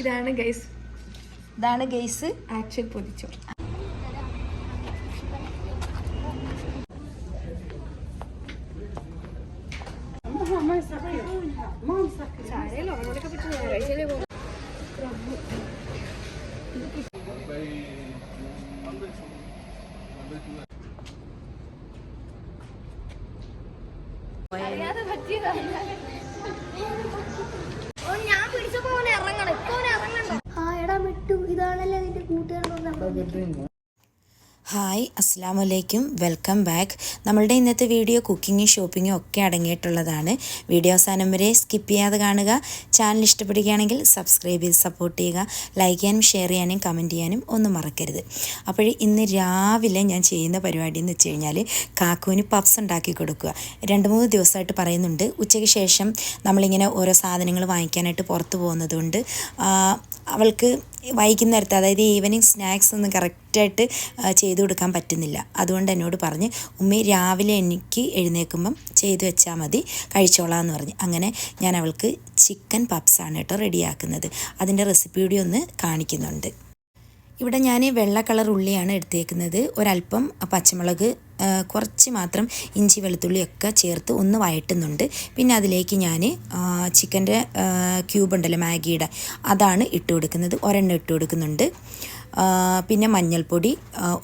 ഇതാണ് ഗൈസ് ഇതാണ് guys actual പൊതിച്ചോറ്. അസ്സാം വലൈക്കും വെൽക്കം ബാക്ക്. നമ്മളുടെ ഇന്നത്തെ വീഡിയോ കുക്കിങ്ങും ഷോപ്പിങ്ങും ഒക്കെ അടങ്ങിയിട്ടുള്ളതാണ്. വീഡിയോ അവസാനം വരെ സ്കിപ്പ് ചെയ്യാതെ കാണുക. ചാനൽ ഇഷ്ടപ്പെടുകയാണെങ്കിൽ സബ്സ്ക്രൈബ് ചെയ്ത് സപ്പോർട്ട് ചെയ്യുക. ലൈക്ക് ചെയ്യാനും ഷെയർ ചെയ്യാനും കമന്റ് ചെയ്യാനും ഒന്നും മറക്കരുത്. അപ്പോൾ ഇന്ന് രാവിലെ ഞാൻ ചെയ്യുന്ന പരിപാടി എന്ന് വെച്ച് കഴിഞ്ഞാൽ കാക്കുവിന് പപ്സ് ഉണ്ടാക്കി കൊടുക്കുക. രണ്ട് മൂന്ന് ദിവസമായിട്ട് പറയുന്നുണ്ട്. ഉച്ചയ്ക്ക് ശേഷം നമ്മളിങ്ങനെ ഓരോ സാധനങ്ങൾ വാങ്ങിക്കാനായിട്ട് പുറത്ത് പോകുന്നതുകൊണ്ട് അവൾക്ക് വൈകുന്നേരത്ത് അതായത് ഈവനിങ് സ്നാക്സ് ഒന്നും കറക്റ്റായിട്ട് ചെയ്തു കൊടുക്കാൻ പറ്റുന്നില്ല. അതുകൊണ്ട് എന്നോട് പറഞ്ഞ് ഉമ്മി രാവിലെ എനിക്ക് എഴുന്നേൽക്കുമ്പം ചെയ്തു വെച്ചാൽ മതി കഴിച്ചോളാം എന്ന് പറഞ്ഞ്. അങ്ങനെ ഞാൻ അവൾക്ക് ചിക്കൻ പപ്സാണ് കേട്ടോ റെഡിയാക്കുന്നത് അതിന്റെ റെസിപ്പി കൂടി ഒന്ന് കാണിക്കുന്നുണ്ട്. ഇവിടെ ഞാൻ വെള്ള കളർ ഉള്ളിയാണ് എടുത്തേക്കുന്നത്. ഒരല്പം പച്ചമുളക് കുറച്ച് മാത്രം ഇഞ്ചി വെളുത്തുള്ളിയൊക്കെ ചേർത്ത് ഒന്ന് വഴറ്റുന്നുണ്ട്. പിന്നെ അതിലേക്ക് ഞാൻ ചിക്കന്റെ ക്യൂബ് ഉണ്ടല്ലോ മാഗിയുടെ അതാണ് ഇട്ട് കൊടുക്കുന്നത്. ഒരെണ്ണം ഇട്ട് കൊടുക്കുന്നുണ്ട്. പിന്നെ മഞ്ഞൾപ്പൊടി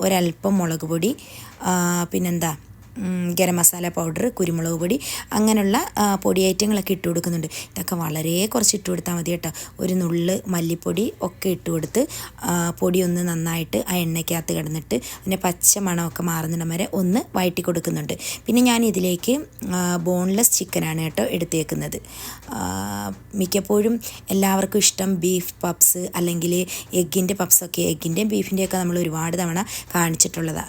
ഒരൽപ്പം മുളക് പൊടി പിന്നെന്താ? ഗരം മസാല പൗഡർ കുരുമുളക് പൊടി അങ്ങനെയുള്ള പൊടി ഐറ്റങ്ങളൊക്കെ ഇട്ട് കൊടുക്കുന്നുണ്ട്. ഇതൊക്കെ വളരെ കുറച്ച് ഇട്ട് കൊടുത്താൽ മതി കേട്ടോ. ഒരു നുള്ള് മല്ലിപ്പൊടി ഒക്കെ ഇട്ട് കൊടുത്ത് പൊടി ഒന്ന് നന്നായിട്ട് ആ എണ്ണയ്ക്കകത്ത് കിടന്നിട്ട് പിന്നെ പച്ച മണമൊക്കെ മാറുന്നിടം വരെ ഒന്ന് വഴറ്റി കൊടുക്കുന്നുണ്ട്. പിന്നെ ഞാൻ ഇതിലേക്ക് ബോൺലെസ് ചിക്കനാണ് കേട്ടോ എടുത്തേക്കുന്നത്. മിക്കപ്പോഴും എല്ലാവർക്കും ഇഷ്ടം ബീഫ് പപ്സ് അല്ലെങ്കിൽ എഗ്ഗിന്റെ പപ്സൊക്കെ എഗ്ഗിന്റെയും ബീഫിന്റെയൊക്കെ നമ്മൾ ഒരുപാട് തവണ കാണിച്ചിട്ടുള്ളത്.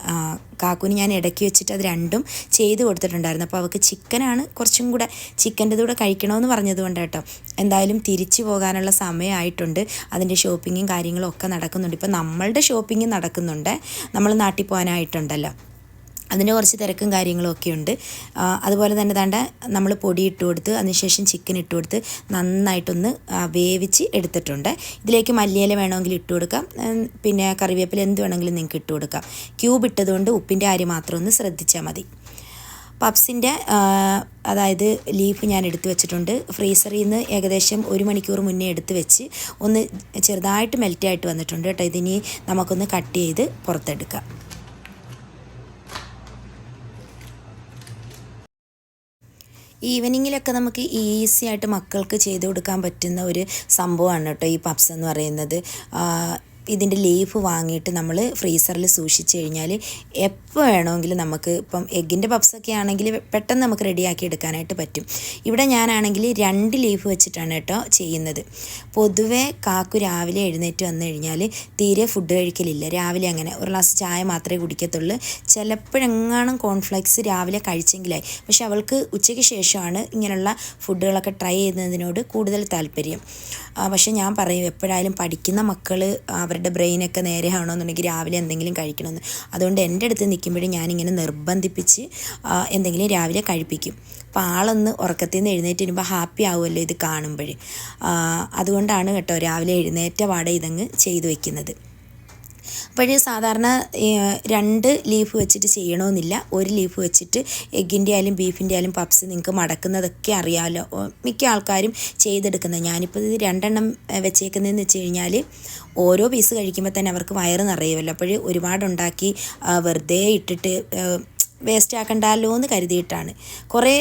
കാക്കുന് ഞാൻ ഇടയ്ക്ക് വെച്ചിട്ട് അത് രണ്ടും ചെയ്ത് കൊടുത്തിട്ടുണ്ടായിരുന്നു. അപ്പോൾ അവൾക്ക് ചിക്കനാണ് കുറച്ചും കൂടെ ചിക്കന്റെ കൂടെ കഴിക്കണമെന്ന് പറഞ്ഞതുകൊണ്ട് കേട്ടോ. എന്തായാലും തിരിച്ചു പോകാനുള്ള സമയമായിട്ടുണ്ട്. അതിന്റെ ഷോപ്പിങ്ങും കാര്യങ്ങളും ഒക്കെ നടക്കുന്നുണ്ട്. ഇപ്പോൾ നമ്മളുടെ ഷോപ്പിംഗ് നടക്കുന്നുണ്ട്. നമ്മൾ നാട്ടിൽ പോകാനായിട്ടുണ്ടല്ലോ. അതിന്റെ കുറച്ച് തിരക്കും കാര്യങ്ങളും ഒക്കെ ഉണ്ട്. അതുപോലെ തന്നെ താണ്ട നമ്മൾ പൊടി ഇട്ട് കൊടുത്ത് അതിനുശേഷം ചിക്കൻ ഇട്ട് കൊടുത്ത് നന്നായിട്ടൊന്ന് വേവിച്ച് എടുത്തിട്ടുണ്ട്. ഇതിലേക്ക് മല്ലിയില വേണമെങ്കിൽ ഇട്ട് കൊടുക്കാം. പിന്നെ കറിവേപ്പില എന്ത് വേണമെങ്കിലും നിങ്ങൾക്ക് ഇട്ട് കൊടുക്കാം. ക്യൂബ് ഇട്ടതുകൊണ്ട് ഉപ്പിന്റെ കാര്യം മാത്രം ഒന്ന് ശ്രദ്ധിച്ചാൽ മതി. പപ്സിന്റെ അതായത് ലീഫ് ഞാൻ എടുത്തു വെച്ചിട്ടുണ്ട്. ഫ്രീസറിൽ നിന്ന് ഏകദേശം ഒരു മണിക്കൂർ മുന്നേ എടുത്ത് വെച്ച് ഒന്ന് ചെറുതായിട്ട് മെൽറ്റായിട്ട് വന്നിട്ടുണ്ട് കേട്ടോ. ഇതിനി നമുക്കൊന്ന് കട്ട് ചെയ്ത് പുറത്തെടുക്കാം. ഈവനിങ്ങിലൊക്കെ നമുക്ക് ഈസി ആയിട്ട് മക്കൾക്ക് ചെയ്ത് കൊടുക്കാൻ പറ്റുന്ന ഒരു സംഭവമാണ് കേട്ടോ ഈ പപ്സ് എന്ന് പറയുന്നത്. ഇതിന്റെ ലീഫ് വാങ്ങിയിട്ട് നമ്മൾ ഫ്രീസറിൽ സൂക്ഷിച്ച് കഴിഞ്ഞാൽ എപ്പോൾ വേണമെങ്കിലും നമുക്ക് ഇപ്പം എഗ്ഗിന്റെ പപ്സൊക്കെ ആണെങ്കിൽ പെട്ടെന്ന് നമുക്ക് റെഡിയാക്കി എടുക്കാനായിട്ട് പറ്റും. ഇവിടെ ഞാനാണെങ്കിൽ രണ്ട് ലീഫ് വെച്ചിട്ടാണ് കേട്ടോ ചെയ്യുന്നത്. പൊതുവേ കാക്കു രാവിലെ എഴുന്നേറ്റ് വന്നു കഴിഞ്ഞാൽ തീരെ ഫുഡ് കഴിക്കലില്ല. രാവിലെ അങ്ങനെ ഒരു ഗ്ലാസ് ചായ മാത്രമേ കുടിക്കത്തുള്ളൂ. ചിലപ്പോഴെങ്ങാനും കോൺഫ്ലെക്സ് രാവിലെ കഴിച്ചെങ്കിലായി. പക്ഷെ അവൾക്ക് ഉച്ചയ്ക്ക് ശേഷമാണ് ഇങ്ങനെയുള്ള ഫുഡുകളൊക്കെ ട്രൈ ചെയ്യുന്നതിനോട് കൂടുതൽ താല്പര്യം. പക്ഷേ ഞാൻ പറയും എപ്പോഴായാലും പഠിക്കുന്ന മക്കൾ അവരുടെ ബ്രെയിനൊക്കെ നേരെ രാവിലെ എന്തെങ്കിലും കഴിക്കണമെന്ന്. അതുകൊണ്ട് എന്റെ അടുത്ത് നിൽക്കുമ്പോഴും ഞാനിങ്ങനെ നിർബന്ധിപ്പിച്ച് എന്തെങ്കിലും രാവിലെ കഴിപ്പിക്കും. അപ്പോൾ ആളൊന്ന് ഉറക്കത്തിൽ നിന്ന് എഴുന്നേറ്റ് വരുമ്പോൾ ഹാപ്പി ആവുമല്ലോ ഇത് കാണുമ്പോൾ അതുകൊണ്ടാണ് കേട്ടോ രാവിലെ എഴുന്നേറ്റ പാടെ ഇതങ്ങ് ചെയ്തു വെക്കുന്നത്. അപ്പോൾ സാധാരണ രണ്ട് ലീഫ് വെച്ചിട്ട് ചെയ്യണമെന്നില്ല ഒരു ലീഫ് വെച്ചിട്ട് എഗ്ഗിന്റെ ആയാലും ബീഫിന്റെ ആയാലും പപ്സ് നിങ്ങൾക്ക് മടക്കുന്നതൊക്കെ അറിയാമല്ലോ മിക്ക ആൾക്കാരും ചെയ്തെടുക്കുന്നത്. ഞാനിപ്പോൾ ഇത് രണ്ടെണ്ണം വെച്ചേക്കുന്നതെന്ന് വെച്ച് കഴിഞ്ഞാൽ ഓരോ പീസ് കഴിക്കുമ്പോൾ തന്നെ അവർക്ക് വയറ് നിറയുമല്ലോ അപ്പോൾ ഒരുപാടുണ്ടാക്കി വെറുതെ ഇട്ടിട്ട് വേസ്റ്റ് ആക്കണ്ടല്ലോ എന്ന് കരുതിയിട്ടാണ്. കുറേ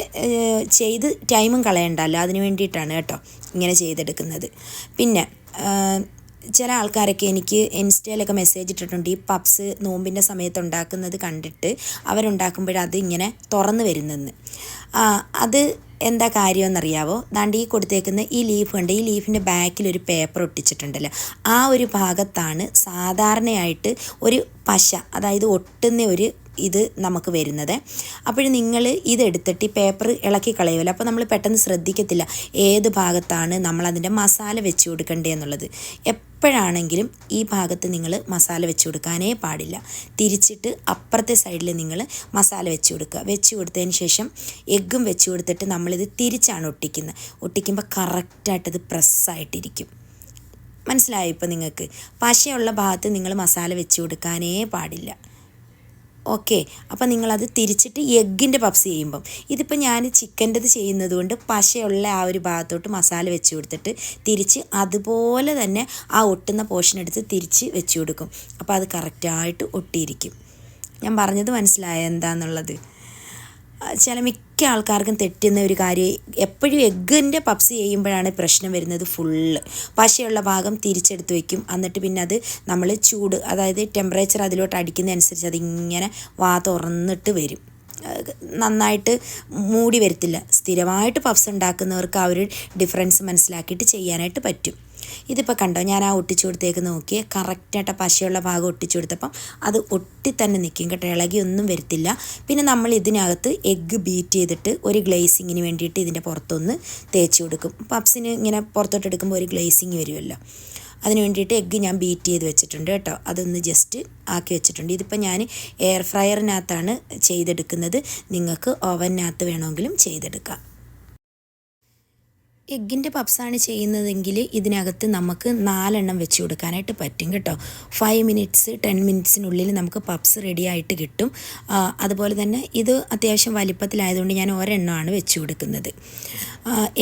ചെയ്ത് ടൈമും കളയണ്ടല്ലോ. അതിന് വേണ്ടിയിട്ടാണ് കേട്ടോ ഇങ്ങനെ ചെയ്തെടുക്കുന്നത്. പിന്നെ ചില ആൾക്കാരൊക്കെ എനിക്ക് ഇൻസ്റ്റയിലൊക്കെ മെസ്സേജ് ഇട്ടിട്ടുണ്ട്. ഈ പപ്സ് നോമ്പിന്റെ സമയത്ത് ഉണ്ടാക്കുന്നത് കണ്ടിട്ട് അവരുണ്ടാക്കുമ്പോൾ അത് ഇങ്ങനെ തുറന്നു വരുന്നെന്ന്. അത് എന്താ കാര്യമെന്നറിയാവോ ദാണ്ട് ഈ കൊടുത്തേക്കുന്ന ഈ ലീഫ് ഉണ്ട് ഈ ലീഫിന്റെ ബാക്കിൽ ഒരു പേപ്പർ ഒട്ടിച്ചിട്ടുണ്ടല്ലോ. ആ ഒരു ഭാഗത്താണ് സാധാരണയായിട്ട് ഒരു പശ അതായത് ഒട്ടുന്ന ഒരു ഇത് നമുക്ക് വരുന്നത്. അപ്പോൾ നിങ്ങൾ ഇതെടുത്തിട്ട് ഈ പേപ്പർ ഇളക്കി കളയുമല്ലോ അപ്പോൾ നമ്മൾ പെട്ടെന്ന് ശ്രദ്ധിക്കത്തില്ല ഏത് ഭാഗത്താണ് നമ്മൾ അതിന്റെ മസാല വെച്ച് കൊടുക്കേണ്ടത് എന്നുള്ളത്. എപ്പോഴാണെങ്കിലും ഈ ഭാഗത്ത് നിങ്ങൾ മസാല വെച്ച് കൊടുക്കാനേ പാടില്ല. തിരിച്ചിട്ട് അപ്പുറത്തെ സൈഡിൽ നിങ്ങൾ മസാല വെച്ച് കൊടുക്കുക. വെച്ച് കൊടുത്തതിന് ശേഷം എഗ്ഗും വെച്ച് കൊടുത്തിട്ട് നമ്മളിത് തിരിച്ചാണ് ഒട്ടിക്കുന്നത്. ഒട്ടിക്കുമ്പോൾ കറക്റ്റായിട്ടത് പ്രസ്സായിട്ടിരിക്കും മനസ്സിലായോ ഇപ്പോൾ നിങ്ങൾക്ക്? പശയുള്ള ഭാഗത്ത് നിങ്ങൾ മസാല വെച്ച് കൊടുക്കാനേ പാടില്ല. ഓക്കെ. അപ്പോൾ നിങ്ങളത് തിരിച്ചിട്ട് എഗ്ഗിന്റെ പപ്സ് ചെയ്യുമ്പം. ഇതിപ്പോൾ ഞാൻ ചിക്കന്റെത് ചെയ്യുന്നത് കൊണ്ട് പശയുള്ള ആ ഒരു ഭാഗത്തോട്ട് മസാല വെച്ച് കൊടുത്തിട്ട് തിരിച്ച് അതുപോലെ തന്നെ ആ ഒട്ടുന്ന പോർഷൻ എടുത്ത് തിരിച്ച് വെച്ച് കൊടുക്കും. അപ്പോൾ അത് കറക്റ്റായിട്ട് ഒട്ടിയിരിക്കും. ഞാൻ പറഞ്ഞത് മനസ്സിലായോ എന്താണെന്നുള്ളത് ചില മിക്ക ആൾക്കാർക്കും തെറ്റുന്ന ഒരു കാര്യം എപ്പോഴും എഗ്ഗിന്റെ പപ്സ് ചെയ്യുമ്പോഴാണ് പ്രശ്നം വരുന്നത് ഫുള്ള്. പശയുള്ള ഭാഗം തിരിച്ചെടുത്ത് വയ്ക്കും എന്നിട്ട് പിന്നെ അത് നമ്മൾ ചൂട് അതായത് ടെമ്പറേച്ചർ അതിലോട്ട് അടിക്കുന്നതനുസരിച്ച് അതിങ്ങനെ വാ തുറന്നിട്ട് വരും. നന്നായിട്ട് മൂടി വരത്തില്ല. സ്ഥിരമായിട്ട് പഫ്സ് ഉണ്ടാക്കുന്നവർക്ക് ആ ഒരു ഡിഫറൻസ് മനസ്സിലാക്കിയിട്ട് ചെയ്യാനായിട്ട് പറ്റും. ഇതിപ്പോൾ കണ്ടോ ഞാൻ ആ ഒട്ടിച്ചു കൊടുത്തേക്ക് നോക്കിയേ. കറക്റ്റായിട്ട് പശയുള്ള ഭാഗം ഒട്ടിച്ചു കൊടുത്തപ്പം അത് ഒട്ടി തന്നെ നിൽക്കും കേട്ടോ. ഇളകി ഒന്നും വരത്തില്ല. പിന്നെ നമ്മൾ ഇതിനകത്ത് എഗ്ഗ് ബീറ്റ് ചെയ്തിട്ട് ഒരു ഗ്ലേസിങ്ങിന് വേണ്ടിയിട്ട് ഇതിന്റെ പുറത്തൊന്ന് തേച്ച് കൊടുക്കും. പപ്സിന് ഇങ്ങനെ പുറത്തോട്ട് എടുക്കുമ്പോൾ ഒരു ഗ്ലേസിങ് വരുമല്ലോ. അതിന് വേണ്ടിയിട്ട് എഗ്ഗ് ഞാൻ ബീറ്റ് ചെയ്ത് വെച്ചിട്ടുണ്ട് കേട്ടോ. അതൊന്ന് ജസ്റ്റ് ആക്കി വെച്ചിട്ടുണ്ട്. ഇതിപ്പോൾ ഞാൻ എയർ ഫ്രയറിനകത്താണ് ചെയ്തെടുക്കുന്നത്. നിങ്ങൾക്ക് ഓവനകത്ത് വേണമെങ്കിലും ചെയ്തെടുക്കാം. എഗ്ഗിന്റെ പപ്സാണ് ചെയ്യുന്നതെങ്കിൽ ഇതിനകത്ത് നമുക്ക് നാലെണ്ണം വെച്ച് കൊടുക്കാനായിട്ട് പറ്റും കേട്ടോ. ഫൈവ് മിനിറ്റ്സ് ടെൻ മിനിറ്റ്സിനുള്ളിൽ നമുക്ക് പപ്സ് റെഡി ആയിട്ട് കിട്ടും. അതുപോലെ തന്നെ ഇത് അത്യാവശ്യം വലിപ്പത്തിലായതുകൊണ്ട് ഞാൻ ഒരെണ്ണമാണ് വെച്ച് കൊടുക്കുന്നത്.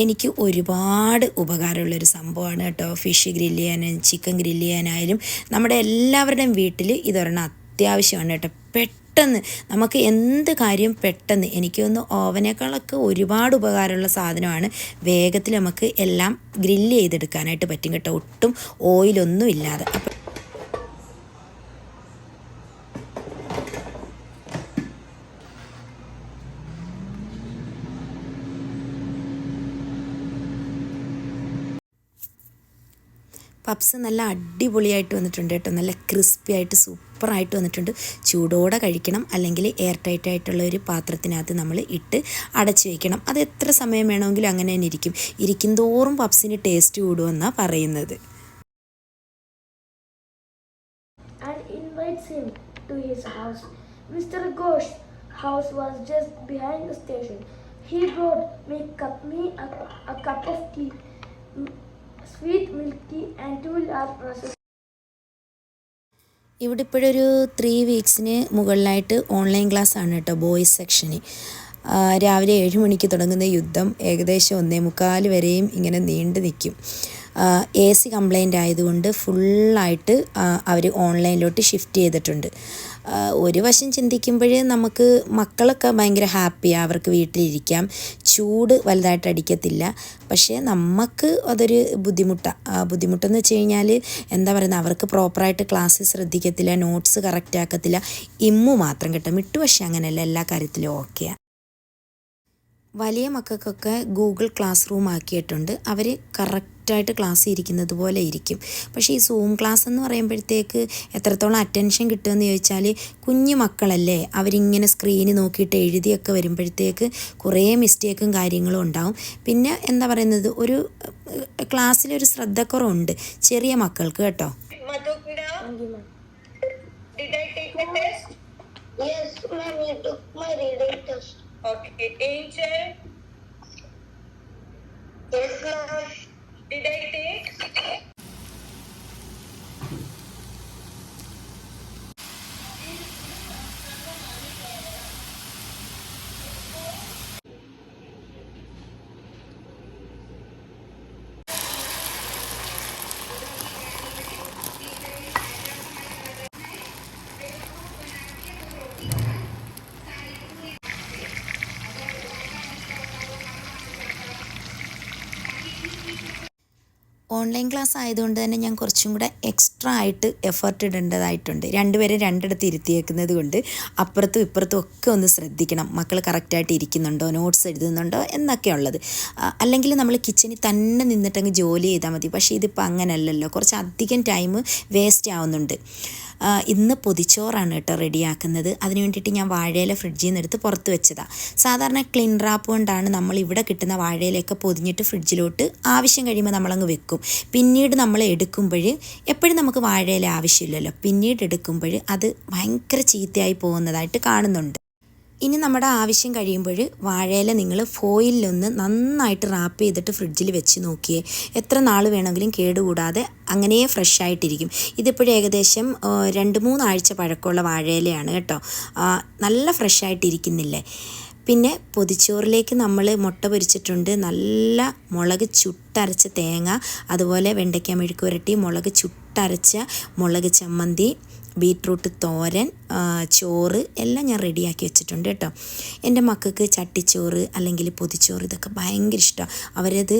എനിക്ക് ഒരുപാട് ഉപകാരമുള്ളൊരു സംഭവമാണ് കേട്ടോ. ഫിഷ് ഗ്രില്ല് ചെയ്യാനും ചിക്കൻ ഗ്രില്ല് ചെയ്യാനായാലും നമ്മുടെ എല്ലാവരുടെയും വീട്ടിൽ ഇതൊരെണ്ണം അത്യാവശ്യമാണ് കേട്ടോ. പെട്ടെന്ന് നമുക്ക് എന്ത് കാര്യം പെട്ടെന്ന് എനിക്ക് ഒന്ന് ഓവനേക്കാളൊക്കെ ഒരുപാട് ഉപകാരമുള്ള സാധനമാണ്. വേഗത്തിൽ നമുക്ക് എല്ലാം ഗ്രില്ല് ചെയ്തെടുക്കാനായിട്ട് പറ്റും കേട്ടോ. ഒട്ടും ഓയിലൊന്നും ഇല്ലാതെ. പപ്സ് നല്ല അടിപൊളിയായിട്ട് വന്നിട്ടുണ്ട് കേട്ടോ. നല്ല ക്രിസ്പി ആയിട്ട് സൂപ്പറായിട്ട് വന്നിട്ടുണ്ട്. ചൂടോടെ കഴിക്കണം അല്ലെങ്കിൽ എയർ ടൈറ്റ് ആയിട്ടുള്ള ഒരു പാത്രത്തിനകത്ത് നമ്മൾ ഇട്ട് അടച്ചു വയ്ക്കണം അത് എത്ര സമയം വേണമെങ്കിലും അങ്ങനെ തന്നെ ഇരിക്കും. ഇരിക്കും തോറും പപ്സിന് ടേസ്റ്റ് കൂടുമെന്നാണ് പറയുന്നത്. He brought me, cup, me a, a cup of tea, sweet milk tea, and two large glasses. ഇവിടെ ഇപ്പോഴൊരു ത്രീ വീക്സിന് മുകളിലായിട്ട് ഓൺലൈൻ ക്ലാസ് ആണ് കേട്ടോ ബോയ്സ് സെക്ഷന് രാവിലെ ഏഴ് മണിക്ക് തുടങ്ങുന്ന യുദ്ധം ഏകദേശം ഒന്നേ മുക്കാൽ വരെയും ഇങ്ങനെ നീണ്ടു നിൽക്കും. എ സി കംപ്ലൈന്റ് ആയതുകൊണ്ട് ഫുള്ളായിട്ട് അവർ ഓൺലൈനിലോട്ട് ഷിഫ്റ്റ് ചെയ്തിട്ടുണ്ട്. ഒരു വശം ചിന്തിക്കുമ്പോൾ നമുക്ക് മക്കളൊക്കെ ഭയങ്കര ഹാപ്പിയാണ് അവർക്ക് വീട്ടിലിരിക്കാം. ചൂട് വലുതായിട്ട് അടിക്കത്തില്ല. പക്ഷേ നമുക്ക് അതൊരു ബുദ്ധിമുട്ടാണ് ബുദ്ധിമുട്ടെന്ന് വെച്ച് കഴിഞ്ഞാൽ എന്താ പറയുന്നത് അവർക്ക് പ്രോപ്പറായിട്ട് ക്ലാസ് ശ്രദ്ധിക്കത്തില്ല നോട്ട്സ് കറക്റ്റ് ആക്കത്തില്ല. ഇമ്മു മാത്രം കേട്ടോ. മിട്ടു പക്ഷേ അങ്ങനെയല്ല എല്ലാ കാര്യത്തിലും ഓക്കെയാണ് വലിയ മക്കൾക്കൊക്കെ ഗൂഗിൾ ക്ലാസ് റൂം ആക്കിയിട്ടുണ്ട്. അവർ കറക്റ്റായിട്ട് ക്ലാസ് ഇരിക്കുന്നത് പോലെ ഇരിക്കും. പക്ഷേ ഈ സൂം ക്ലാസ് എന്ന് പറയുമ്പോഴത്തേക്ക് എത്രത്തോളം അറ്റൻഷൻ കിട്ടുമെന്ന് ചോദിച്ചാൽ കുഞ്ഞു മക്കളല്ലേ? അവരിങ്ങനെ സ്ക്രീന് നോക്കിയിട്ട് എഴുതിയൊക്കെ വരുമ്പോഴത്തേക്ക് കുറേ മിസ്റ്റേക്കും കാര്യങ്ങളും ഉണ്ടാവും. പിന്നെ എന്താ പറയുന്നത്? ഒരു ക്ലാസ്സിലൊരു ശ്രദ്ധക്കുറവുണ്ട്. ചെറിയ മക്കൾക്ക് കേട്ടോ? Yes, ma'am, you took my reading test. Okay. Angel, Yes, ma'am. did I take? Online class ആയതുകൊണ്ട് തന്നെ ഞാൻ കുറച്ചും കൂടെ എക്സ്ട്രാ ആയിട്ട് എഫേർട്ട് ഇടേണ്ടതായിട്ടുണ്ട്. രണ്ടുപേരെ രണ്ടിടത്ത് ഇരുത്തിയേക്കുന്നത് കൊണ്ട് അപ്പുറത്തും ഇപ്പുറത്തും ഒക്കെ ഒന്ന് ശ്രദ്ധിക്കണം. മക്കൾ കറക്റ്റായിട്ട് ഇരിക്കുന്നുണ്ടോ? നോട്ട്സ് എഴുതുന്നുണ്ടോ? എന്നൊക്കെ ഉള്ളത്. അല്ലെങ്കിൽ നമ്മൾ കിച്ചണിൽ തന്നെ നിന്നിട്ടങ്ങ് ജോലി ചെയ്താൽ മതി. പക്ഷേ ഇതിപ്പോൾ അങ്ങനെയല്ലല്ലോ കുറച്ച് അധികം ടൈം വേസ്റ്റ് ആവുന്നുണ്ട്. ഇന്ന് പൊതിച്ചോറാണ് കേട്ടോ റെഡിയാക്കുന്നത്. അതിന് വേണ്ടിയിട്ട് ഞാൻ വാഴയില ഫ്രിഡ്ജിൽ നിന്ന് എടുത്ത് പുറത്ത് വെച്ചതാണ് സാധാരണ ക്ലീൻ റാപ്പ് കൊണ്ടാണ് നമ്മൾ ഇവിടെ കിട്ടുന്ന വാഴയിലൊക്കെ പൊതിഞ്ഞിട്ട് ഫ്രിഡ്ജിലോട്ട് ആവശ്യം കഴിയുമ്പോൾ നമ്മളങ്ങ് വെക്കും. പിന്നീട് നമ്മൾ എടുക്കുമ്പോൾ എപ്പോഴും നമുക്ക് വാഴയില ആവശ്യമില്ലല്ലോ. പിന്നീട് എടുക്കുമ്പോൾ അത് ഭയങ്കര ചീത്തയായി പോകുന്നതായിട്ട് കാണുന്നുണ്ട്. ഇനി നമ്മുടെ ആവശ്യം കഴിയുമ്പോൾ വാഴയില നിങ്ങൾ ഫോയിലൊന്ന് നന്നായിട്ട് റാപ്പ് ചെയ്തിട്ട് ഫ്രിഡ്ജിൽ വെച്ച് നോക്കിയേ. എത്ര നാൾ വേണമെങ്കിലും കേടുകൂടാതെ അങ്ങനെ ഫ്രഷ് ആയിട്ടിരിക്കും ഇതിപ്പോഴും ഏകദേശം രണ്ട് മൂന്നാഴ്ച പഴക്കമുള്ള വാഴയിലയാണ് കേട്ടോ. നല്ല ഫ്രഷ് ആയിട്ടിരിക്കുന്നില്ലേ പിന്നെ പൊതിച്ചോറിലേക്ക് നമ്മൾ മുട്ട പൊരിച്ചിട്ടുണ്ട്. നല്ല മുളക് ചുട്ടരച്ച തേങ്ങ അതുപോലെ വെണ്ടയ്ക്ക മെഴുക്ക് പുരട്ടി മുളക് ചുട്ടരച്ച മുളക് ചമ്മന്തി ബീട്രൂട്ട് തോരൻ ചോറ് എല്ലാം ഞാൻ റെഡിയാക്കി വെച്ചിട്ടുണ്ട് കേട്ടോ. എന്റെ മക്കൾക്ക് ചട്ടിച്ചോറ് അല്ലെങ്കിൽ പൊതിച്ചോറ് ഇതൊക്കെ ഭയങ്കര ഇഷ്ടമാണ് അവരത്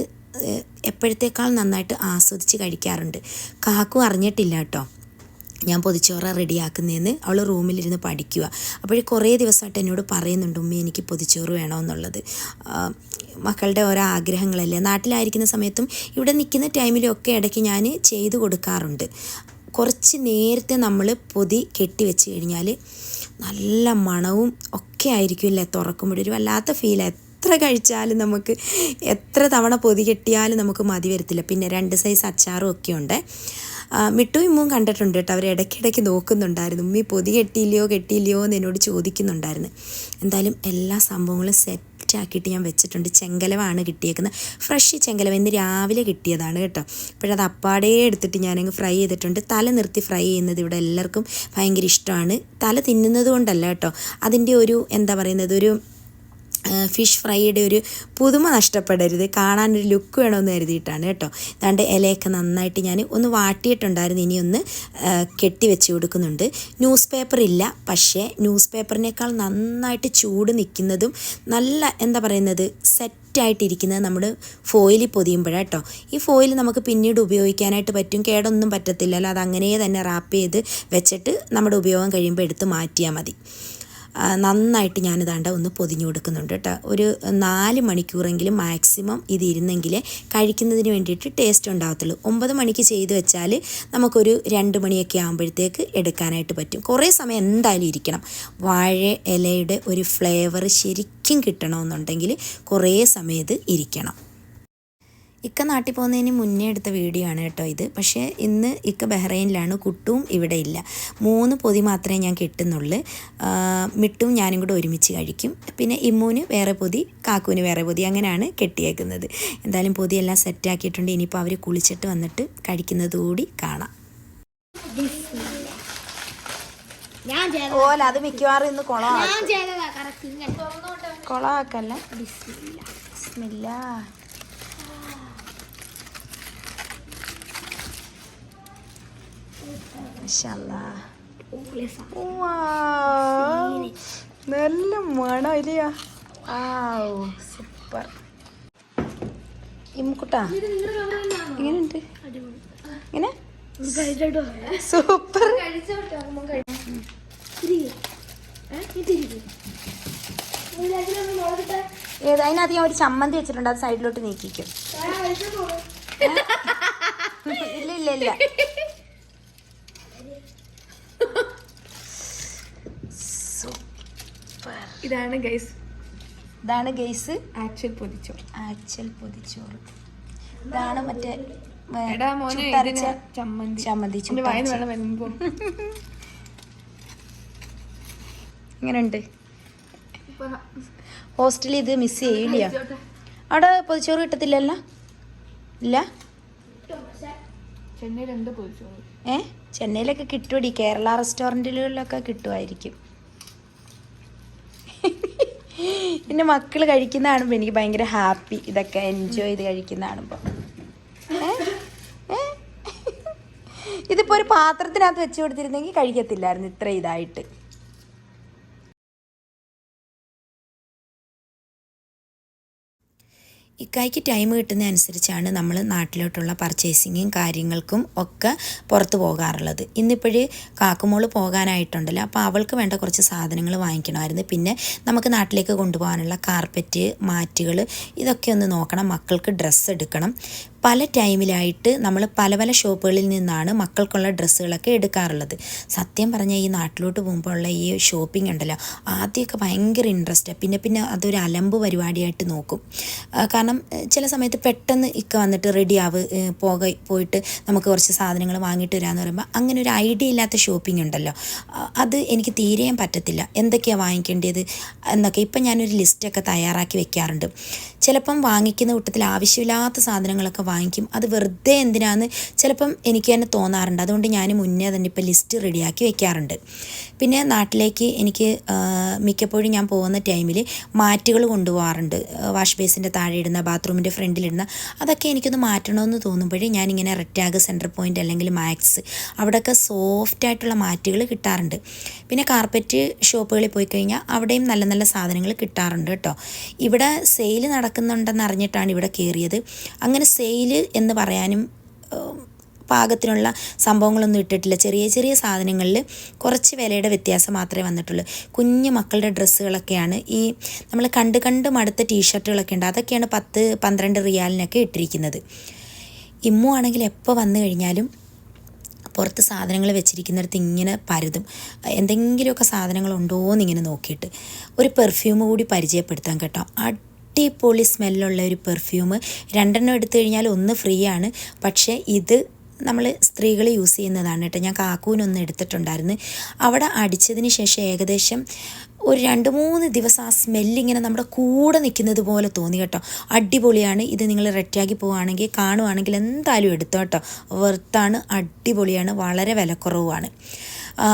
എപ്പോഴത്തേക്കാൾ നന്നായിട്ട് ആസ്വദിച്ച് കഴിക്കാറുണ്ട്. കാക്കു അറിഞ്ഞിട്ടില്ല കേട്ടോ. ഞാൻ പൊതിച്ചോറ റെഡിയാക്കുന്നതെന്ന് അവൾ റൂമിലിരുന്ന് പഠിക്കുക അപ്പോഴേ കുറേ ദിവസമായിട്ട് എന്നോട് പറയുന്നുണ്ട് ഉമ്മ എനിക്ക് പൊതിച്ചോറ് വേണമെന്നുള്ളത്. മക്കളുടെ ഓരോ ആഗ്രഹങ്ങളല്ലേ? നാട്ടിലായിരിക്കുന്ന സമയത്തും ഇവിടെ നിൽക്കുന്ന ടൈമിലും ഒക്കെ ഇടയ്ക്ക് ഞാൻ ചെയ്തു കൊടുക്കാറുണ്ട്. കുറച്ച് നേരത്തെ നമ്മൾ പൊതി കെട്ടി വെച്ച് കഴിഞ്ഞാൽ നല്ല മണവും ഒക്കെ ആയിരിക്കുമല്ലേ തുറക്കുമ്പോഴൊരു വല്ലാത്ത ഫീൽ എത്ര കഴിച്ചാലും നമുക്ക് എത്ര തവണ പൊതി കെട്ടിയാലും നമുക്ക് മതി വരത്തില്ല. പിന്നെ രണ്ട് സൈസ് അച്ചാറും ഒക്കെ ഉണ്ട്. മിട്ടും ഇമ്മും കണ്ടിട്ടുണ്ട് കേട്ടോ. അവർ ഇടയ്ക്കിടയ്ക്ക് നോക്കുന്നുണ്ടായിരുന്നു. ഉമ്മി പൊതി കെട്ടിയില്ലയോ കെട്ടിയില്ലയോ എന്ന് എന്നോട് ചോദിക്കുന്നുണ്ടായിരുന്നു. എന്തായാലും എല്ലാ സംഭവങ്ങളും സെറ്റ് ാക്കിയിട്ട് ഞാൻ വെച്ചിട്ടുണ്ട്. ചെങ്കലവാണ് കിട്ടിയേക്കുന്നത്. ഫ്രഷ് ചെങ്കലവ ഇന്ന് രാവിലെ കിട്ടിയതാണ് കേട്ടോ. ഇപ്പോഴത് അപ്പാടേ എടുത്തിട്ട് ഞാനങ്ങ് ഫ്രൈ ചെയ്തിട്ടുണ്ട്. തല നിർത്തി ഫ്രൈ ചെയ്യുന്നത് ഇവിടെ എല്ലാവർക്കും ഭയങ്കര ഇഷ്ടമാണ്. തല തിന്നുന്നത് കൊണ്ടല്ല കേട്ടോ. അതിന്റെ ഒരു എന്താ പറയുന്നത് ഒരു ഫിഷ് ഫ്രൈയുടെ ഒരു പുതുമ നഷ്ടപ്പെടരുത്. കാണാനൊരു ലുക്ക് വേണമെന്ന് കരുതിയിട്ടാണ് കേട്ടോ. ഇതാണ്ട് ഇലയൊക്കെ നന്നായിട്ട് ഞാൻ ഒന്ന് വാട്ടിയിട്ടുണ്ടായിരുന്നു. ഇനി ഒന്ന് കെട്ടി കൊടുക്കുന്നുണ്ട്. ന്യൂസ് പേപ്പർ ഇല്ല. പക്ഷേ ന്യൂസ് പേപ്പറിനേക്കാൾ നന്നായിട്ട് ചൂട് നിൽക്കുന്നതും നല്ല എന്താ പറയുന്നത് സെറ്റായിട്ടിരിക്കുന്നത് നമ്മൾ ഫോയിലിൽ പൊതിയുമ്പോഴാണ് കേട്ടോ. ഈ ഫോയിൽ നമുക്ക് പിന്നീട് ഉപയോഗിക്കാനായിട്ട് പറ്റും. കേടൊന്നും പറ്റത്തില്ലല്ലോ. അത് അങ്ങനെ തന്നെ റാപ്പ് ചെയ്ത് വെച്ചിട്ട് നമ്മുടെ ഉപയോഗം കഴിയുമ്പോൾ എടുത്ത് മാറ്റിയാൽ മതി. നന്നായിട്ട് ഞാനിതാണ്ട് ഒന്ന് പൊതിഞ്ഞു കൊടുക്കുന്നുണ്ട് കേട്ടോ. ഒരു നാല് മണിക്കൂറെങ്കിലും മാക്സിമം ഇത് കഴിക്കുന്നതിന് വേണ്ടിയിട്ട് ടേസ്റ്റ് ഉണ്ടാകത്തുള്ളൂ ഒമ്പത് മണിക്ക് ചെയ്ത് വെച്ചാൽ നമുക്കൊരു രണ്ട് മണിയൊക്കെ ആകുമ്പോഴത്തേക്ക് എടുക്കാനായിട്ട് പറ്റും. കുറേ സമയം എന്തായാലും ഇരിക്കണം. വാഴ ഇലയുടെ ഒരു ഫ്ലേവർ ശരിക്കും കിട്ടണമെന്നുണ്ടെങ്കിൽ കുറേ സമയം ഇത് ഇരിക്കണം. ഇക്ക നാട്ടിൽ പോകുന്നതിന് മുന്നേ എടുത്ത വീഡിയോ ആണ് കേട്ടോ ഇത്. പക്ഷേ ഇന്ന് ഇക്ക ബഹ്റൈനിലാണ് കുട്ടും ഇവിടെ ഇല്ല. മൂന്ന് പൊതി മാത്രമേ ഞാൻ കിട്ടുന്നുള്ളൂ. മിട്ടും ഞാനും കൂടെ ഒരുമിച്ച് കഴിക്കും. പിന്നെ ഇമ്മൂന് വേറെ പൊതി കാക്കുവിന് വേറെ പൊതി അങ്ങനെയാണ് കെട്ടിയേക്കുന്നത്. എന്തായാലും പൊതിയെല്ലാം സെറ്റാക്കിയിട്ടുണ്ട് ഇനിയിപ്പോൾ അവർ കുളിച്ചിട്ട് വന്നിട്ട് കഴിക്കുന്നത് കൂടി കാണാം. ഞാൻ ചെയ്ത ഓല അത് മിക്കവാറും ഇന്ന് കുളം ഞാൻ ചെയ്തതാ കറക്റ്റ് ഇങ്ങനെ. കുളമാക്കല്ല ബിസ്മില്ല. നല്ല മണം ഇല്ലയാ സൂപ്പർ. ഇമ്മുക്കുട്ടാ എങ്ങനെയുണ്ട് എങ്ങനെ സൂപ്പർ. ഏത് അതിനകത്ത് ഞാൻ ഒരു ചമ്മന്തി വെച്ചിട്ടുണ്ട് അത് സൈഡിലോട്ട് നീക്കിക്കും. ഇല്ല ഇല്ല ഇല്ല. ഇതാണ് ഗൈസ് ഇതാണ് ഗൈസ് ആക്ച്വൽ പൊതിച്ചോറ്. ആക്ച്വൽ പൊതിച്ചോറ്. ഇതാണ് മറ്റേ ചമ്മന്തി. എങ്ങനെയുണ്ട് ഹോസ്റ്റലിൽ ഇത് മിസ് ചെയ്യില്ല. അവിടെ പൊതിച്ചോറ് കിട്ടത്തില്ലല്ലോ? ഇല്ല? ഏ? ചെന്നൈയിലൊക്കെ കിട്ടുമടി കേരള റെസ്റ്റോറന്റുകളിലൊക്കെ കിട്ടുമായിരിക്കും എന്റെ മക്കൾ കഴിക്കുന്ന കാണുമ്പോൾ എനിക്ക് ഭയങ്കര ഹാപ്പി. ഇതൊക്കെ എൻജോയ് ചെയ്ത് കഴിക്കുന്ന കാണുമ്പോൾ ഇതിപ്പോൾ ഒരു പാത്രത്തിനകത്ത് വെച്ച് കൊടുത്തിരുന്നെങ്കിൽ കഴിക്കത്തില്ലായിരുന്നു. ഇത്ര ഇതായിട്ട്. ഇക്കായ്ക്ക് ടൈം കിട്ടുന്ന അനുസരിച്ചാണ് നമ്മൾ നാട്ടിലോട്ടുള്ള പർച്ചേസിങ്ങും കാര്യങ്ങൾക്കും ഒക്കെ പുറത്ത് പോകാറുള്ളത്. ഇന്നിപ്പോഴേ കാക്കുമോൾ പോകാനായിട്ടുണ്ടല്ലോ അപ്പോൾ അവൾക്ക് വേണ്ട കുറച്ച് സാധനങ്ങൾ വാങ്ങിക്കണമായിരുന്നു. പിന്നെ നമുക്ക് നാട്ടിലേക്ക് കൊണ്ടുപോകാനുള്ള കാർപ്പറ്റ് മാറ്റുകൾ ഇതൊക്കെ ഒന്ന് നോക്കണം. മക്കൾക്ക് ഡ്രസ്സ് എടുക്കണം. പല ടൈമിലായിട്ട് നമ്മൾ പല പല ഷോപ്പുകളിൽ നിന്നാണ് മക്കൾക്കുള്ള ഡ്രസ്സുകളൊക്കെ എടുക്കാറുള്ളത്. സത്യം പറഞ്ഞാൽ ഈ നാട്ടിലോട്ട് പോകുമ്പോൾ ഉള്ള ഈ ഷോപ്പിംഗ് ഉണ്ടല്ലോ ആദ്യമൊക്കെ ഭയങ്കര ഇൻട്രസ്റ്റ് പിന്നെ പിന്നെ അതൊരു അലമ്പ് പരിപാടിയായിട്ട് നോക്കും. കാരണം ചില സമയത്ത് പെട്ടെന്ന് ഇക്ക വന്നിട്ട് റെഡി ആവ് പോക പോയിട്ട് നമുക്ക് കുറച്ച് സാധനങ്ങൾ വാങ്ങിയിട്ട് വരാമെന്ന് പറയുമ്പോൾ അങ്ങനെ ഒരു ഐഡിയ ഇല്ലാത്ത ഷോപ്പിംഗ് ഉണ്ടല്ലോ. അത് എനിക്ക് തീരെയും പറ്റത്തില്ല. എന്തൊക്കെയാണ് വാങ്ങിക്കേണ്ടത് എന്നൊക്കെ ഇപ്പം ഞാനൊരു ലിസ്റ്റൊക്കെ തയ്യാറാക്കി വെക്കാറുണ്ട്. ചിലപ്പം വാങ്ങിക്കുന്ന കൂട്ടത്തിൽ ആവശ്യമില്ലാത്ത സാധനങ്ങളൊക്കെ വാങ്ങിക്കും. അത് വെറുതെ എന്തിനാന്ന് ചിലപ്പം എനിക്ക് തന്നെ തോന്നാറുണ്ട്. അതുകൊണ്ട് ഞാൻ മുന്നേ തന്നെ ഇപ്പോൾ ലിസ്റ്റ് റെഡിയാക്കി വെക്കാറുണ്ട്. പിന്നെ നാട്ടിലേക്ക് എനിക്ക് മിക്കപ്പോഴും ഞാൻ പോകുന്ന ടൈമിൽ മാറ്റുകൾ കൊണ്ടുപോകാറുണ്ട്. വാഷ് ബേസിന്റെ താഴെ ഇടുന്ന ബാത്റൂമിന്റെ ഫ്രണ്ടിലിടുന്ന അതൊക്കെ എനിക്കൊന്ന് മാറ്റണമെന്ന് തോന്നുമ്പോഴേ ഞാനിങ്ങനെ റെറ്റാഗ് സെന്റർ പോയിന്റ് അല്ലെങ്കിൽ മാക്സ് അവിടെയൊക്കെ സോഫ്റ്റ് ആയിട്ടുള്ള മാറ്റുകൾ കിട്ടാറുണ്ട്. പിന്നെ കാർപ്പറ്റ് ഷോപ്പുകളിൽ പോയി കഴിഞ്ഞാൽ അവിടെയും നല്ല നല്ല സാധനങ്ങൾ കിട്ടാറുണ്ട് കേട്ടോ. ഇവിടെ സെയിൽ നടക്കുന്നുണ്ടെന്ന് അറിഞ്ഞിട്ടാണ് ഇവിടെ കയറിയത്. അങ്ങനെ സെയിൽ എന്ന് പറയാനും പാകത്തിനുള്ള സംഭവങ്ങളൊന്നും ഇട്ടിട്ടില്ല. ചെറിയ ചെറിയ സാധനങ്ങളിൽ കുറച്ച് വിലയുടെ വ്യത്യാസം മാത്രമേ വന്നിട്ടുള്ളൂ. കുഞ്ഞു മക്കളുടെ ഡ്രസ്സുകളൊക്കെയാണ് ഈ നമ്മൾ കണ്ട് കണ്ട് മടുത്ത ടീഷർട്ടുകളൊക്കെ ഉണ്ട്. അതൊക്കെയാണ് പത്ത് പന്ത്രണ്ട് റിയാലിനൊക്കെ ഇട്ടിരിക്കുന്നത്. ഇമ്മു ആണെങ്കിൽ എപ്പോൾ വന്നു കഴിഞ്ഞാലും പുറത്ത് സാധനങ്ങൾ വെച്ചിരിക്കുന്നിടത്ത് ഇങ്ങനെ പരതും. എന്തെങ്കിലുമൊക്കെ സാധനങ്ങളുണ്ടോ എന്നിങ്ങനെ നോക്കിയിട്ട് ഒരു പെർഫ്യൂം കൂടി പരിചയപ്പെടുത്താൻ കേട്ടോ. അടിപൊളി സ്മെല്ലുള്ള ഒരു പെർഫ്യൂം രണ്ടെണ്ണം എടുത്തു കഴിഞ്ഞാൽ ഒന്ന് ഫ്രീ ആണ് പക്ഷേ ഇത് നമ്മൾ സ്ത്രീകൾ യൂസ് ചെയ്യുന്നതാണ് കേട്ടോ. ഞാൻ കാക്കൂനൊന്ന് എടുത്തിട്ടുണ്ടായിരുന്നു. അവിടെ അടിച്ചതിന് ശേഷം ഏകദേശം ഒരു രണ്ട് മൂന്ന് ദിവസം ആ സ്മെല്ലിങ്ങനെ നമ്മുടെ കൂടെ നിൽക്കുന്നത് പോലെ തോന്നി കേട്ടോ. അടിപൊളിയാണ്. ഇത് നിങ്ങൾ റെറ്റാക്കി പോവുകയാണെങ്കിൽ കാണുവാണെങ്കിൽ എന്തായാലും എടുത്തോ കേട്ടോ. വെർത്താണ് അടിപൊളിയാണ്. വളരെ വിലക്കുറവുമാണ്.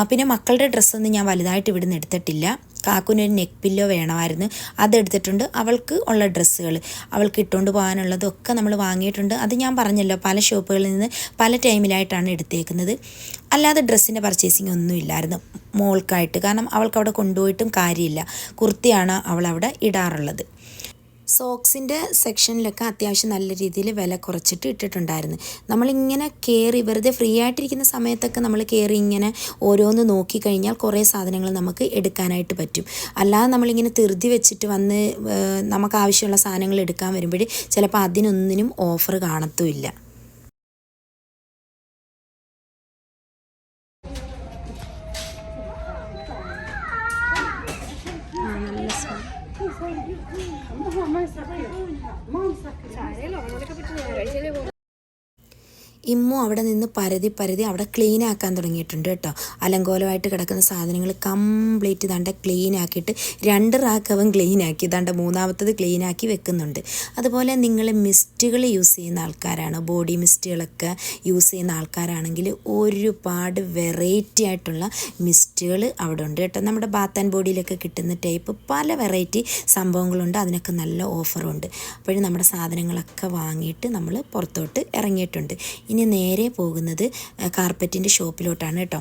പിന്നെ മക്കളുടെ ഡ്രസ്സൊന്നും ഞാൻ വലുതായിട്ട് ഇവിടുന്ന് എടുത്തിട്ടില്ല. കാക്കുനൊരു നെക്ക് പില്ലോ വേണമായിരുന്നു. അതെടുത്തിട്ടുണ്ട് അവൾക്ക് ഉള്ള ഡ്രസ്സുകൾ അവൾക്ക് ഇട്ടുകൊണ്ട് പോകാനുള്ളതൊക്കെ നമ്മൾ വാങ്ങിയിട്ടുണ്ട്. അത് ഞാൻ പറഞ്ഞല്ലോ പല ഷോപ്പുകളിൽ നിന്ന് പല ടൈമിലായിട്ടാണ് എടുത്തേക്കുന്നത്. അല്ലാതെ ഡ്രസ്സിന്റെ പർച്ചേസിങ് ഒന്നും ഇല്ലായിരുന്നു. മോൾക്കായിട്ട്. കാരണം അവൾക്ക് അവിടെ കൊണ്ടുപോയിട്ടും കാര്യമില്ല. കുർത്തിയാണ് അവൾ അവിടെ ഇടാറുള്ളത്. സോക്സിന്റെ സെക്ഷനിലൊക്കെ അത്യാവശ്യം നല്ല രീതിയിൽ വില കുറച്ചിട്ട് ഇട്ടിട്ടുണ്ടായിരുന്നു. നമ്മളിങ്ങനെ കയറി വെറുതെ ഫ്രീ ആയിട്ടിരിക്കുന്ന സമയത്തൊക്കെ നമ്മൾ കയറി ഇങ്ങനെ ഓരോന്ന് നോക്കിക്കഴിഞ്ഞാൽ കുറേ സാധനങ്ങൾ നമുക്ക് എടുക്കാനായിട്ട് പറ്റും. അല്ലാതെ നമ്മളിങ്ങനെ തിരുതി വെച്ചിട്ട് വന്ന് നമുക്ക് ആവശ്യമുള്ള സാധനങ്ങൾ എടുക്കാൻ വരുമ്പോൾ ചിലപ്പോൾ അതിനൊന്നിനും ഓഫർ കാണത്തുമില്ല. ഇമ്മു അവിടെ നിന്ന് പരതി പരതി അവിടെ ക്ലീൻ ആക്കാൻ തുടങ്ങിയിട്ടുണ്ട് കേട്ടോ. അലങ്കോലമായിട്ട് കിടക്കുന്ന സാധനങ്ങൾ കംപ്ലീറ്റ് ദണ്ട ക്ലീൻ ആക്കിയിട്ട് രണ്ട് റാക്കവും ക്ലീൻ ആക്കി ദണ്ട മൂന്നാമത്തത് ക്ലീൻ ആക്കി വെക്കുന്നുണ്ട്. അതുപോലെ നിങ്ങൾ മിസ്റ്റുകൾ യൂസ് ചെയ്യുന്ന ആൾക്കാരാണ്. ബോഡി മിസ്റ്റുകളൊക്കെ യൂസ് ചെയ്യുന്ന ആൾക്കാരാണെങ്കിൽ ഒരുപാട് വെറൈറ്റി ആയിട്ടുള്ള മിസ്റ്റുകൾ അവിടെ ഉണ്ട് കേട്ടോ. നമ്മുടെ ബാത്ത് ആൻഡ് ബോഡിയിലൊക്കെ കിട്ടുന്ന ടൈപ്പ് പല വെറൈറ്റി സംഭവങ്ങളുണ്ട്. അതിനൊക്കെ നല്ല ഓഫറുണ്ട് അപ്പോഴും നമ്മുടെ സാധനങ്ങളൊക്കെ വാങ്ങിയിട്ട് നമ്മൾ പുറത്തോട്ട് ഇറങ്ങിയിട്ടുണ്ട്. ഇനി നേരെ പോകുന്നത് കാർപ്പറ്റിന്റെ ഷോപ്പിലോട്ടാണ് കേട്ടോ.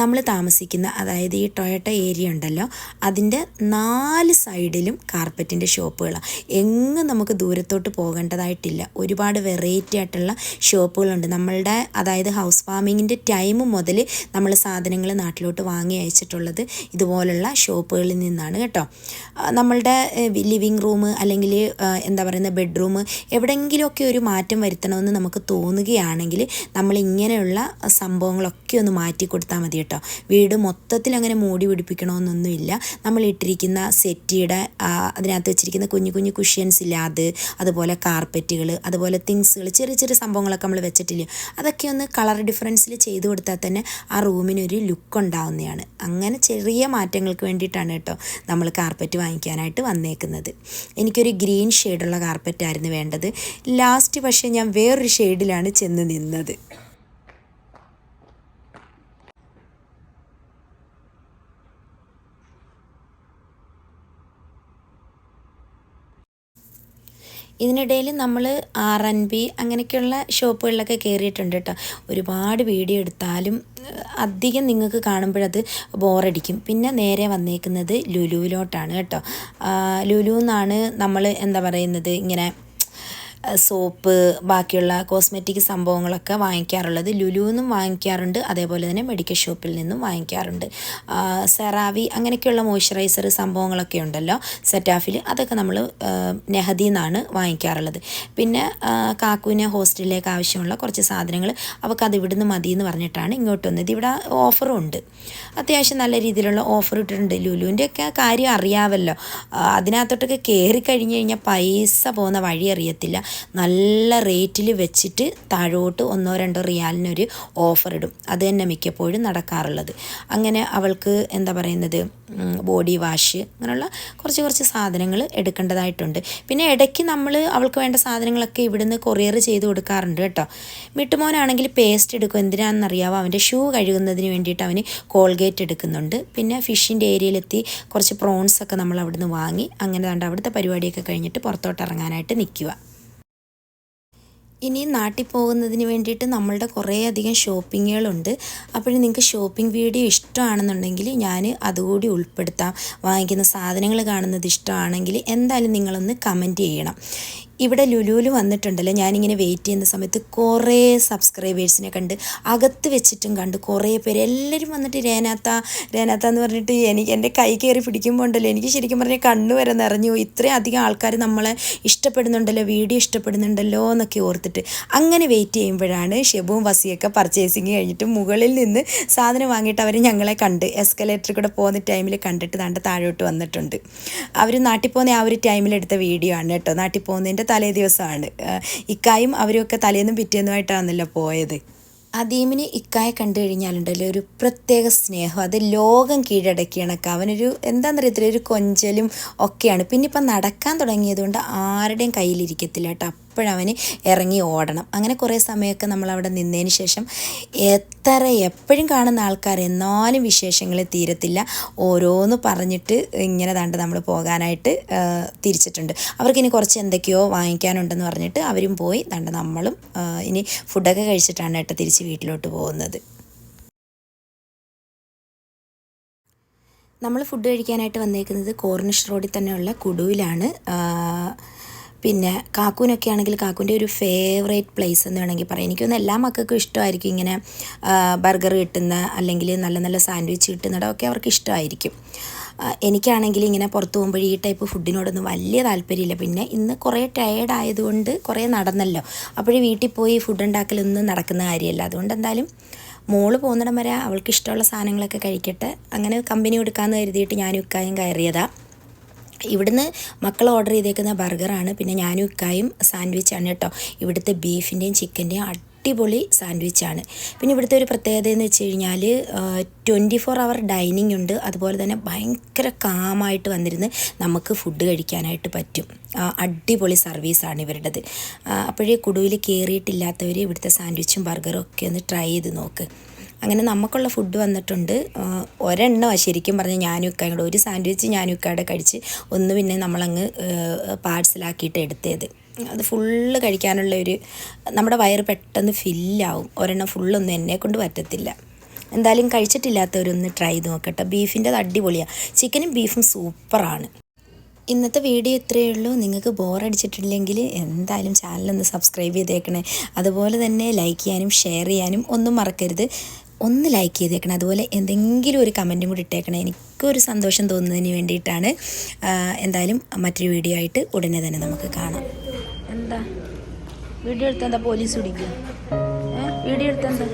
നമ്മൾ താമസിക്കുന്ന അതായത് ഈ ടൊയറ്റ ഏരിയ ഉണ്ടല്ലോ അതിന്റെ നാല് സൈഡിലും കാർപ്പറ്റിന്റെ ഷോപ്പുകളാണ് എങ്ങും നമുക്ക് ദൂരത്തോട്ട് പോകേണ്ടതായിട്ടില്ല. ഒരുപാട് വെറൈറ്റി ആയിട്ടുള്ള ഷോപ്പുകളുണ്ട്. നമ്മളുടെ അതായത് ഹൗസ് ഫാമിങ്ങിന്റെ ടൈം മുതൽ നമ്മൾ സാധനങ്ങൾ നാട്ടിലോട്ട് വാങ്ങി അയച്ചിട്ടുള്ളത് ഇതുപോലുള്ള ഷോപ്പുകളിൽ നിന്നാണ് കേട്ടോ. നമ്മളുടെ ലിവിങ് റൂം അല്ലെങ്കിൽ എന്താ പറയുന്ന ബെഡ്റൂം എവിടെയെങ്കിലുമൊക്കെ ഒരു മാറ്റം വരുത്തണമെന്ന് നമുക്ക് തോന്നുകയാണെങ്കിൽ നമ്മൾ ഇങ്ങനെയുള്ള സംഭവങ്ങളൊക്കെ ഒന്ന് മാറ്റി കൊടുത്താൽ മതി കേട്ടോ. വീട് മൊത്തത്തിൽ അങ്ങനെ മൂടി പിടിപ്പിക്കണമെന്നൊന്നുമില്ല നമ്മൾ ഇട്ടിരിക്കുന്ന സെറ്റിയുടെ അതിനകത്ത് വെച്ചിരിക്കുന്ന കുഞ്ഞു കുഞ്ഞു കുഷ്യൻസ് ഇല്ല അത് അതുപോലെ കാർപ്പറ്റുകൾ അതുപോലെ തിങ്സുകൾ ചെറിയ ചെറിയ സംഭവങ്ങളൊക്കെ നമ്മൾ വെച്ചിട്ടില്ല അതൊക്കെ ഒന്ന് കളർ ഡിഫറൻസിൽ ചെയ്ത് കൊടുത്താൽ തന്നെ ആ റൂമിനൊരു ലുക്ക് ഉണ്ടാവുന്നതാണ്. അങ്ങനെ ചെറിയ മാറ്റങ്ങൾക്ക് വേണ്ടിയിട്ടാണ് കേട്ടോ നമ്മൾ കാർപ്പറ്റ് വാങ്ങിക്കാനായിട്ട് വന്നേക്കുന്നത്. എനിക്കൊരു ഗ്രീൻ ഷെയ്ഡുള്ള കാർപ്പറ്റായിരുന്നു വേണ്ടത്. ലാസ്റ്റ് പക്ഷേ ഞാൻ വേറൊരു ഷെയ്ഡിലാണ് ചെന്ന് നിന്നത്. ഇതിനിടയിൽ നമ്മൾ ആർ എൻ ബി അങ്ങനെയൊക്കെയുള്ള ഷോപ്പുകളിലൊക്കെ കയറിയിട്ടുണ്ട് കേട്ടോ. ഒരുപാട് വീഡിയോ എടുത്താലും അധികം നിങ്ങൾക്ക് കാണുമ്പോഴത് ബോറടിക്കും. പിന്നെ നേരെ വന്നേക്കുന്നത് ലുലുവിലോട്ടാണ് കേട്ടോ. ലുലു എന്നാണ് നമ്മൾ എന്താ പറയുന്നത് ഇങ്ങനെ സോപ്പ് ബാക്കിയുള്ള കോസ്മെറ്റിക് സംഭവങ്ങളൊക്കെ വാങ്ങിക്കാറുള്ളത്. ലുലുവെന്നും വാങ്ങിക്കാറുണ്ട്. അതേപോലെ തന്നെ മെഡിക്കൽ ഷോപ്പിൽ നിന്നും വാങ്ങിക്കാറുണ്ട്. സെറാവി അങ്ങനെയൊക്കെയുള്ള മോയ്സ്ചറൈസർ സംഭവങ്ങളൊക്കെ ഉണ്ടല്ലോ. സെറ്റാഫിൽ അതൊക്കെ നമ്മൾ നെഹദിയിൽ നിന്നാണ് വാങ്ങിക്കാറുള്ളത്. പിന്നെ ആ, ഹോസ്റ്റലിലേക്ക് ആവശ്യമുള്ള കുറച്ച് സാധനങ്ങൾ അവൾക്ക് അത് ഇവിടുന്ന് മതി എന്ന് പറഞ്ഞിട്ടാണ് ഇങ്ങോട്ട് വന്നത്. ഇവിടെ ഓഫറും ഉണ്ട്. അത്യാവശ്യം നല്ല രീതിയിലുള്ള ഓഫർ ഇട്ടിട്ടുണ്ട്. ലുലുവിന്റെ ഒക്കെ കാര്യം അറിയാമല്ലോ അതിനകത്തോട്ടൊക്കെ കയറി കഴിഞ്ഞ് കഴിഞ്ഞാൽ പൈസ പോകുന്ന വഴി അറിയത്തില്ല. നല്ല റേറ്റിൽ വെച്ചിട്ട് താഴോട്ട് ഒന്നോ രണ്ടോ റിയാലിനൊരു ഓഫർ ഇടും. അത് തന്നെ മിക്കപ്പോഴും നടക്കാറുള്ളത്. അങ്ങനെ അവൾക്ക് എന്താ പറയുന്നത്? ബോഡി വാഷ് അങ്ങനെയുള്ള കുറച്ച് കുറച്ച് സാധനങ്ങൾ എടുക്കേണ്ടതായിട്ടുണ്ട്. പിന്നെ ഇടയ്ക്ക് നമ്മൾ അവൾക്ക് വേണ്ട സാധനങ്ങളൊക്കെ ഇവിടുന്ന് കൊറിയർ ചെയ്ത് കൊടുക്കാറുണ്ട് കേട്ടോ. മിട്ടുമോനാണെങ്കിൽ പേസ്റ്റ് എടുക്കും. എന്തിനാണെന്നറിയാവോ? അവന്റെ ഷൂ കഴുകുന്നതിന് വേണ്ടിയിട്ട് അവന് കോൾഗേറ്റ് എടുക്കുന്നുണ്ട്. പിന്നെ ഫിഷിന്റെ ഏരിയയിലെത്തി കുറച്ച് പ്രോൺസ് ഒക്കെ നമ്മൾ അവിടുന്ന് വാങ്ങി അങ്ങനെ കണ്ട് അവിടുത്തെ പരിപാടിയൊക്കെ കഴിഞ്ഞിട്ട് പുറത്തോട്ട് ഇറങ്ങാനായിട്ട് നിൽക്കുക. ഇനി നാട്ടിൽ പോകുന്നതിന് വേണ്ടിയിട്ട് നമ്മളുടെ കുറേ അധികം ഷോപ്പിങ്ങുകളുണ്ട്. അപ്പോൾ നിങ്ങൾക്ക് ഷോപ്പിംഗ് വീഡിയോ ഇഷ്ടമാണെന്നുണ്ടെങ്കിൽ ഞാൻ അതുകൂടി ഉൾപ്പെടുത്താം. വാങ്ങിക്കുന്ന സാധനങ്ങൾ കാണുന്നത് ഇഷ്ടമാണെങ്കിൽ എന്തായാലും നിങ്ങളൊന്ന് കമന്റ് ചെയ്യണം. ഇവിടെ ലുലുവിൽ വന്നിട്ടുണ്ടല്ലോ. ഞാനിങ്ങനെ വെയിറ്റ് ചെയ്യുന്ന സമയത്ത് കുറേ സബ്സ്ക്രൈബേഴ്സിനെ കണ്ട് അകത്ത് വെച്ചിട്ടും കണ്ട് കുറേ പേര് എല്ലാവരും വന്നിട്ട് രേനാത്ത രേനാത്ത എന്ന് പറഞ്ഞിട്ട് എനിക്ക് എന്റെ കൈ കയറി പിടിക്കുമ്പോൾ ഉണ്ടല്ലോ. എനിക്ക് ശരിക്കും പറഞ്ഞാൽ കണ്ണ് വരെ നിറഞ്ഞു. ഇത്രയും അധികം ആൾക്കാർ നമ്മളെ ഇഷ്ടപ്പെടുന്നുണ്ടല്ലോ വീഡിയോ ഇഷ്ടപ്പെടുന്നുണ്ടല്ലോ എന്നൊക്കെ ഓർത്തിട്ട് അങ്ങനെ വെയിറ്റ് ചെയ്യുമ്പോഴാണ് ഷെബുവും വസിയൊക്കെ പർച്ചേസിങ് കഴിഞ്ഞിട്ട് മുകളിൽ നിന്ന് സാധനം വാങ്ങിയിട്ട് അവർ ഞങ്ങളെ കണ്ട് എസ്കലേറ്ററിൽ കൂടെ പോകുന്ന ടൈമിൽ കണ്ടിട്ട് താണ്ട താഴോട്ട് വന്നിട്ടുണ്ട്. അവർ നാട്ടിൽ പോകുന്ന ആ ഒരു ടൈമിൽ എടുത്ത വീഡിയോ ആണ് കേട്ടോ. നാട്ടിൽ പോകുന്നതിന്റെ തലേ ദിവസമാണ്. ഇക്കായും അവരുമൊക്കെ തലേന്നും പിറ്റേന്നുമായിട്ടാണല്ലോ പോയത്. അദീമിന് ഇക്കായ കണ്ടു കഴിഞ്ഞാലുണ്ടല്ലോ ഒരു പ്രത്യേക സ്നേഹം. അത് ലോകം കീഴടക്കി കണക്ക് അവനൊരു എന്താണെന്നറിയത്തില്ല ഒരു കൊഞ്ചലും ഒക്കെയാണ്. പിന്നെ ഇപ്പം നടക്കാൻ തുടങ്ങിയതുകൊണ്ട് ആരുടെയും കയ്യിലിരിക്കത്തില്ല കേട്ടോ. അപ്പോഴവന് ഇറങ്ങി ഓടണം. അങ്ങനെ കുറേ സമയമൊക്കെ നമ്മളവിടെ നിന്നതിന് ശേഷം എത്ര എപ്പോഴും കാണുന്ന ആൾക്കാർ എന്നാലും വിശേഷങ്ങൾ തീരത്തില്ല. ഓരോന്ന് പറഞ്ഞിട്ട് ഇങ്ങനെ താണ്ട് നമ്മൾ പോകാനായിട്ട് തിരിച്ചിട്ടുണ്ട്. അവർക്കിനി കുറച്ച് എന്തൊക്കെയോ വാങ്ങിക്കാനുണ്ടെന്ന് പറഞ്ഞിട്ട് അവരും പോയി താണ്ട് നമ്മളും ഇനി ഫുഡൊക്കെ കഴിച്ചിട്ടാണ് കേട്ടോ തിരിച്ച് വീട്ടിലോട്ട് പോകുന്നത്. നമ്മൾ ഫുഡ് കഴിക്കാനായിട്ട് വന്നേക്കുന്നത് കോർണിഷ് റോഡിൽ തന്നെയുള്ള കുടുവിലാണ്. പിന്നെ കാക്കൂനൊക്കെ ആണെങ്കിൽ കാക്കൂന്റെ ഒരു ഫേവറേറ്റ് പ്ലേസ് എന്ന് വേണമെങ്കിൽ പറയാം. എനിക്കൊന്ന് എല്ലാ മക്കൾക്കും ഇഷ്ടമായിരിക്കും ഇങ്ങനെ ബർഗർ കിട്ടുന്ന അല്ലെങ്കിൽ നല്ല നല്ല സാൻഡ്വിച്ച് കിട്ടുന്നിടമൊക്കെ അവർക്ക് ഇഷ്ടമായിരിക്കും. എനിക്കാണെങ്കിൽ ഇങ്ങനെ പുറത്തു പോകുമ്പോൾ ഈ ടൈപ്പ് ഫുഡിനോടൊന്നും വലിയ താല്പര്യമില്ല. പിന്നെ ഇന്ന് കുറേ ടയേർഡ് ആയതുകൊണ്ട് കുറേ നടന്നല്ലോ. അപ്പോഴേ വീട്ടിൽ പോയി ഫുഡ് ഉണ്ടാക്കലൊന്നും നടക്കുന്ന കാര്യമല്ല. അതുകൊണ്ട് എന്തായാലും മോൾ പോകുന്നിടം വരെ അവൾക്ക് ഇഷ്ടമുള്ള സാധനങ്ങളൊക്കെ കഴിക്കട്ടെ. അങ്ങനെ കമ്പനി കൊടുക്കാമെന്ന് കരുതിയിട്ട് ഞാനും ഇക്കായും കയറിയതാണ് ഇവിടുന്ന് മക്കൾ ഓർഡർ ചെയ്തേക്കുന്ന ബർഗറാണ് പിന്നെ ഞാനും ഇക്കായും സാൻഡ്വിച്ചാണ് കേട്ടോ ഇവിടുത്തെ ബീഫിന്റെയും ചിക്കന്റെയും അടിപൊളി സാൻഡ്വിച്ചാണ് പിന്നെ ഇവിടുത്തെ ഒരു പ്രത്യേകത എന്ന് വെച്ച് കഴിഞ്ഞാൽ ട്വന്റി ഫോർ അവർ ഡൈനിങ് ഉണ്ട്. അതുപോലെ തന്നെ ഭയങ്കര കാമായിട്ട് വന്നിരുന്ന് നമുക്ക് ഫുഡ് കഴിക്കാനായിട്ട് പറ്റും. അടിപൊളി സർവീസാണ് ഇവരുടേത്. അപ്പോഴേ കുടുവിൽ കയറിയിട്ടില്ലാത്തവർ ഇവിടുത്തെ സാൻഡ്വിച്ചും ബർഗറും ഒക്കെ ഒന്ന് ട്രൈ ചെയ്ത് നോക്ക്. അങ്ങനെ നമുക്കുള്ള ഫുഡ് വന്നിട്ടുണ്ട്. ഒരെണ്ണമാണ് ശരിക്കും പറഞ്ഞാൽ ഞാനും ഇക്കായും ഒരു സാൻഡ്വിച്ച് ഞാനും ഇക്കായുടെ കഴിച്ച് ഒന്ന് പിന്നെ നമ്മളങ്ങ് പാഴ്സലാക്കിയിട്ട് എടുത്തത്. അത് ഫുള്ള് കഴിക്കാനുള്ള ഒരു നമ്മുടെ വയറ് പെട്ടെന്ന് ഫില്ലാവും ഒരെണ്ണം ഫുള്ളൊന്നും എന്നെ കൊണ്ട് പറ്റത്തില്ല. എന്തായാലും കഴിച്ചിട്ടില്ലാത്തവരൊന്ന് ട്രൈ ചെയ്ത് നോക്കട്ടെ. ബീഫിന്റെത് അടിപൊളിയാണ് ചിക്കനും ബീഫും സൂപ്പറാണ് ഇന്നത്തെ വീഡിയോ ഇത്രയേ ഉള്ളൂ. നിങ്ങൾക്ക് ബോറടിച്ചിട്ടില്ലെങ്കിൽ എന്തായാലും ചാനലൊന്ന് സബ്സ്ക്രൈബ് ചെയ്തേക്കണേ. അതുപോലെ തന്നെ ലൈക്ക് ചെയ്യാനും ഷെയർ ചെയ്യാനും ഒന്നും മറക്കരുത്. ഒന്ന് ലൈക്ക് ചെയ്തേക്കണം. അതുപോലെ എന്തെങ്കിലും ഒരു കമന്റും കൂടി ഇട്ടേക്കണം. എനിക്കൊരു സന്തോഷം തോന്നുന്നതിന് വേണ്ടിയിട്ടാണ് എന്തായാലും മറ്റൊരു വീഡിയോ ആയിട്ട് ഉടനെ തന്നെ നമുക്ക് കാണാം. എന്താ? വീഡിയോ എടുത്ത് എന്താ പോലീസ് പിടിക്കും വീഡിയോ എടുത്ത് എന്താ?